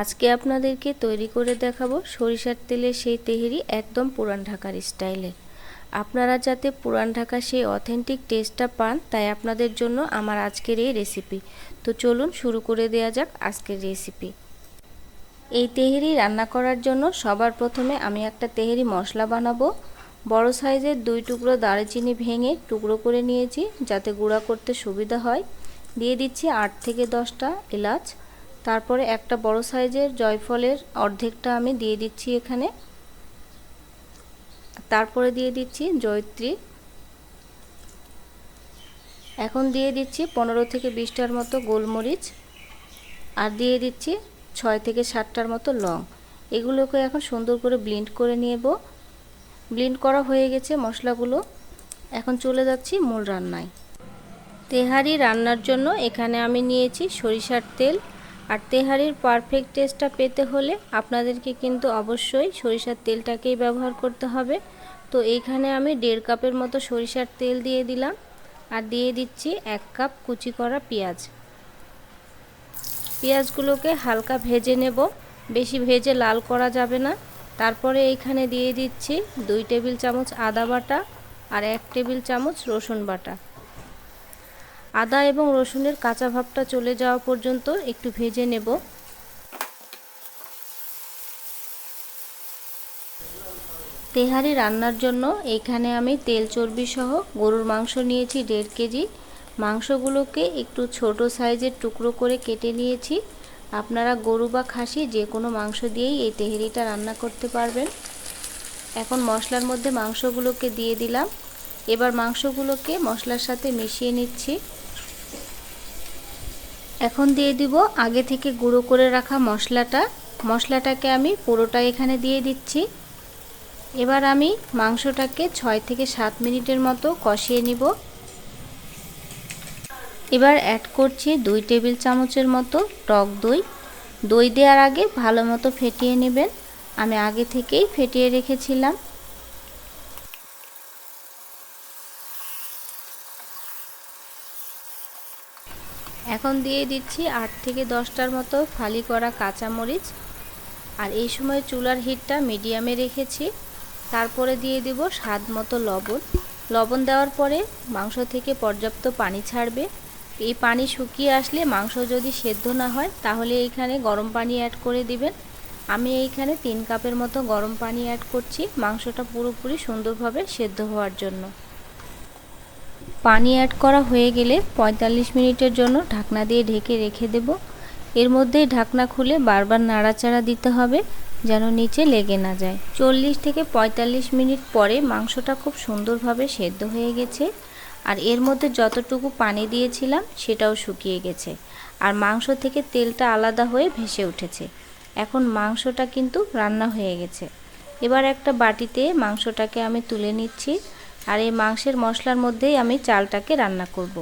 আজকে আপনাদেরকে তৈরি করে দেখাবো সরিষার তেলের সেই তেহেরি একদম পুরান ঢাকার স্টাইলে। আপনারা যাতে পুরান ঢাকার সেই অথেন্টিক টেস্টটা পান, তাই আপনাদের জন্য আমার আজকের এই রেসিপি। তো চলুন শুরু করে দেওয়া যাক আজকের রেসিপি। এই তেহেরি রান্না করার জন্য সবার প্রথমে আমি একটা তেহেরি মশলা বানাবো। বড় সাইজের দুই টুকরো দারচিনি ভেঙে টুকরো করে নিয়েছি, যাতে গুঁড়া করতে সুবিধা হয়। দিয়ে দিচ্ছি আট থেকে দশটা এলাচ। তারপরে একটা বড় সাইজের জয়ফলের অর্ধেকটা আমি দিয়ে দিচ্ছি এখানে। তারপরে দিয়ে দিচ্ছি জয়ত্রী। এখন দিয়ে দিচ্ছি পনেরো থেকে বিশটার মতো গোলমরিচ আর দিয়ে দিচ্ছি ছয় থেকে সাতটার মতো লং। এগুলোকে এখন সুন্দর করে ব্লিন্ড করে নেব। ব্লিন্ড করা হয়ে গেছে মশলাগুলো। এখন চলে যাচ্ছি মূল রান্নায়। তেহারি রান্নার জন্য এখানে আমি নিয়েছি সরিষার তেল আর তেহারির পারফেক্ট টেস্টটা পেতে হলে আপনাদেরকে কিন্তু অবশ্যই সরিষার তেলটাকেই ব্যবহার করতে হবে। তো এইখানে আমি দেড় কাপের মতো সরিষার তেল দিয়ে দিলাম। আর দিয়ে দিচ্ছি এক কাপ কুচি করা পেঁয়াজ। পেঁয়াজগুলোকে হালকা ভেজে নেব। বেশি ভেজে লাল করা যাবে না। তারপরে এইখানে দিয়ে দিচ্ছি দুই টেবিল চামচ আদা বাটা আর এক টেবিল চামচ রসুন বাটা। আদা এবং রসুনের কাঁচা ভাবটা চলে যাওয়া পর্যন্ত একটু ভেজে নেব। তেহারি রান্নার জন্য এখানে আমি তেল চর্বি সহ গরুর মাংস নিয়েছি দেড় কেজি। মাংসগুলোকে একটু ছোট সাইজের টুকরো করে কেটে নিয়েছি। আপনারা গরু বা খাসি যে কোনো মাংস দিয়েই এই তেহারিটা রান্না করতে পারবেন। এখন মশলার মধ্যে মাংসগুলোকে দিয়ে দিলাম। এবার মাংসগুলোকে মশলার সাথে মিশিয়ে নিচ্ছি। এখন দিয়ে দিব আগে থেকে গুঁড়ো করে রাখা মশলাটা। মশলাটাকে আমি পুরোটা এখানে দিয়ে দিচ্ছি। এবার আমি মাংসটাকে ছয় থেকে সাত মিনিটের মতো কষিয়ে নিব। এবার অ্যাড করছি দুই টেবিল চামচের মতো টক দই। দই দেওয়ার আগে ভালো মতো ফেটিয়ে নেবেন। আমি আগে থেকেই ফেটিয়ে রেখেছিলাম। এখন দিয়ে দিচ্ছি আট থেকে দশটার মতো ফালি করা কাঁচামরিচ। আর এই সময় চুলার হিটটা মিডিয়ামে রেখেছি। তারপরে দিয়ে দিব স্বাদ মতো লবণ। লবণ দেওয়ার পরে মাংস থেকে পর্যাপ্ত পানি ছাড়বে। এই পানি শুকিয়ে আসলে মাংস যদি সেদ্ধ না হয়, তাহলে এইখানে গরম পানি অ্যাড করে দিবেন। আমি এইখানে তিন কাপের মতো গরম পানি অ্যাড করছি। মাংসটা পুরোপুরি সুন্দরভাবে সেদ্ধ হওয়ার জন্য। পানি অ্যাড করা হয়ে গেলে ৪৫ মিনিটের জন্য ঢাকনা দিয়ে ঢেকে রেখে দেব। এর মধ্যেই ঢাকনা খুলে বারবার নাড়াচাড়া দিতে হবে যেন নিচে লেগে না যায়। চল্লিশ থেকে ৪৫ মিনিট পরে মাংসটা খুব সুন্দরভাবে সেদ্ধ হয়ে গেছে আর এর মধ্যে যতটুকু পানি দিয়েছিলাম সেটাও শুকিয়ে গেছে আর মাংস থেকে তেলটা আলাদা হয়ে ভেসে উঠেছে। এখন মাংসটা কিন্তু রান্না হয়ে গেছে। এবার একটা বাটিতে মাংসটাকে আমি তুলে নিচ্ছি। আর এই মাংসের মশলার মধ্যেই আমি চালটাকে রান্না করব।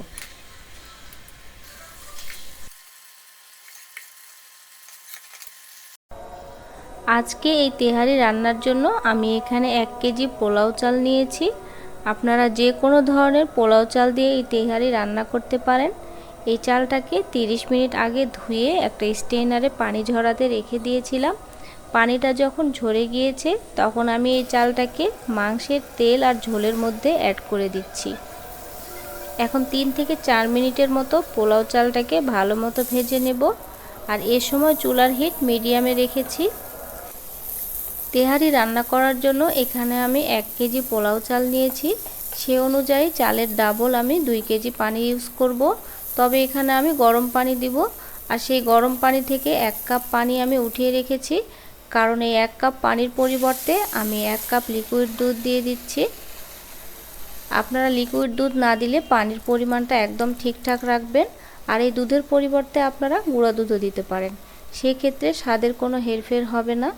আজকে এই তেহারি রান্নার জন্য আমি এখানে এক কেজি পোলাও চাল নিয়েছি। আপনারা যে কোনো ধরনের পোলাও চাল দিয়ে এই তেহারি রান্না করতে পারেন। এই চালটাকে 30 মিনিট আগে ধুয়ে একটা স্টেনারে পানি ঝরাতে রেখে দিয়েছিলাম। পানিটা যখন ঝরে গিয়েছে, তখন আমি এই চালটাকে মাংসের তেল আর ঝোলের মধ্যে অ্যাড করে দিচ্ছি। এখন তিন থেকে চার মিনিটের মতো পোলাও চালটাকে ভালো মতো ভেজে নেব। আর এ সময় চুলার হিট মিডিয়ামে রেখেছি। তেহারি রান্না করার জন্য এখানে আমি এক কেজি পোলাও চাল নিয়েছি। সে অনুযায়ী চালের ডাবল আমি দুই কেজি পানি ইউজ করব। তবে এখানে আমি গরম পানি দিব। আর সেই গরম পানি থেকে এক কাপ পানি আমি উঠিয়ে রেখেছি। কারণ এই এক কাপ পানির পরিবর্তে আমি এক কাপ লিকুইড দুধ দিয়ে দিচ্ছি। আপনারা লিকুইড দুধ না দিলে পানির পরিমাণটা একদম ঠিকঠাক রাখবেন। আর এই দুধের পরিবর্তে আপনারা গুঁড়া দুধও দিতে পারেন। সেই ক্ষেত্রে স্বাদের কোনো হেরফের হবে না।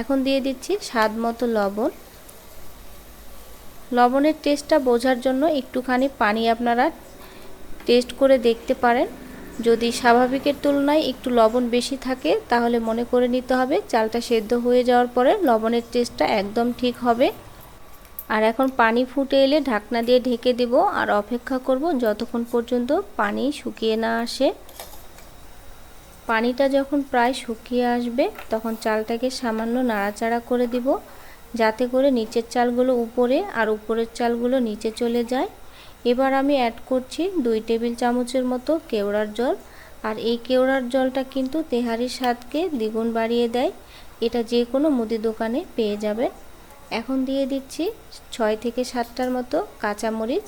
এখন দিয়ে দিচ্ছি স্বাদ মতো লবণ। লবণের টেস্টটা বোঝার জন্য একটুখানি পানি আপনারা টেস্ট করে দেখতে পারেন। যদি স্বাভাবিকের তুলনায় একটু লবণ বেশি থাকে, তাহলে মনে করে নিতে হবে চালটা সেদ্ধ হয়ে যাওয়ার পরে লবণের টেস্টটা একদম ঠিক হবে। আর এখন পানি ফুটে এলে ঢাকনা দিয়ে ঢেকে দেব আর অপেক্ষা করব যতক্ষণ পর্যন্ত পানি শুকিয়ে না আসে। পানিটা যখন প্রায় শুকিয়ে আসবে, তখন চালটাকে সামান্য নাড়াচাড়া করে দিব, যাতে করে নিচের চালগুলো উপরে আর উপরের চালগুলো নিচে চলে যায়। এবার আমি অ্যাড করছি দুই টেবিল চামচের মতো কেওড়ার জল। আর এই কেওড়ার জলটা কিন্তু তেহারির স্বাদকে দ্বিগুণ বাড়িয়ে দেয়। এটা যে কোনো মুদি দোকানে পেয়ে যাবে এখন দিয়ে দিচ্ছি ছয় থেকে সাতটার মতো কাঁচামরিচ।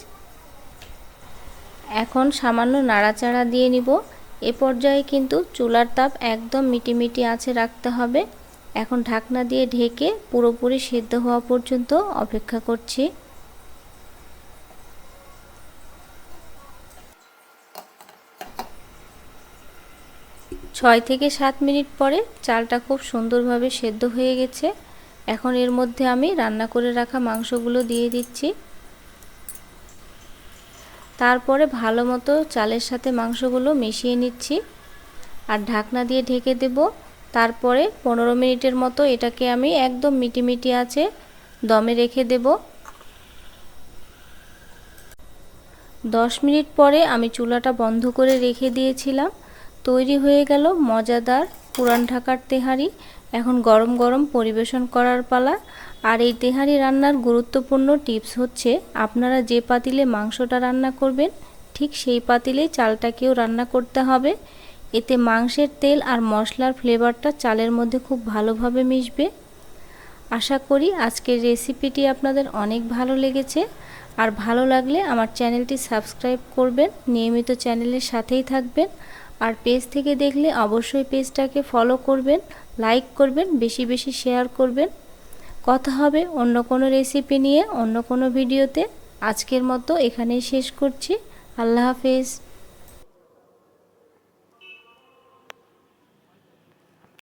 এখন সামান্য নাড়াচাড়া দিয়ে নিব। এ পর্যায়ে কিন্তু চুলার তাপ একদম মিটিমিটি আছে রাখতে হবে। এখন ঢাকনা দিয়ে ঢেকে পুরোপুরি সেদ্ধ হওয়া পর্যন্ত অপেক্ষা করছি। ছয় থেকে সাত মিনিট পরে চালটা খুব সুন্দরভাবে সেদ্ধ হয়ে গেছে। এখন এর মধ্যে আমি রান্না করে রাখা মাংসগুলো দিয়ে দিচ্ছি। তারপরে ভালো মতো চালের সাথে মাংসগুলো মিশিয়ে নিচ্ছি। আর ঢাকনা দিয়ে ঢেকে দেব। তারপরে পনেরো মিনিটের মতো এটাকে আমি একদম মিটিমিটি আছে দমে রেখে দেব। দশ মিনিট পরে আমি চুলাটা বন্ধ করে রেখে দিয়েছিলাম। তৈরি হয়ে গেল মজাদার পুরান ঢাকার তেহারি। এখন গরম গরম পরিবেশন করার পালা। আর এই তেহারি রান্নার গুরুত্বপূর্ণ টিপস হচ্ছে, আপনারা যে পাতিলে মাংসটা রান্না করবেন, ঠিক সেই পাতিলে চালটাকেও রান্না করতে হবে। এতে মাংসের তেল আর মশলার ফ্লেভারটা চালের মধ্যে খুব ভালোভাবে মিশবে। আশা করি আজকের রেসিপিটি আপনাদের অনেক ভালো লেগেছে। আর ভালো লাগলে আমার চ্যানেলটি সাবস্ক্রাইব করবেন। নিয়মিত চ্যানেলের সাথেই থাকবেন। আর পেজ থেকে দেখলে অবশ্যই পেজটাকে ফলো করবেন লাইক করবেন, বেশি বেশি শেয়ার করবেন। কথা হবে অন্য কোনো রেসিপি নিয়ে, অন্য কোনো ভিডিওতে আজকের মতো এখানেই শেষ করছি। আল্লাহ হাফেজ।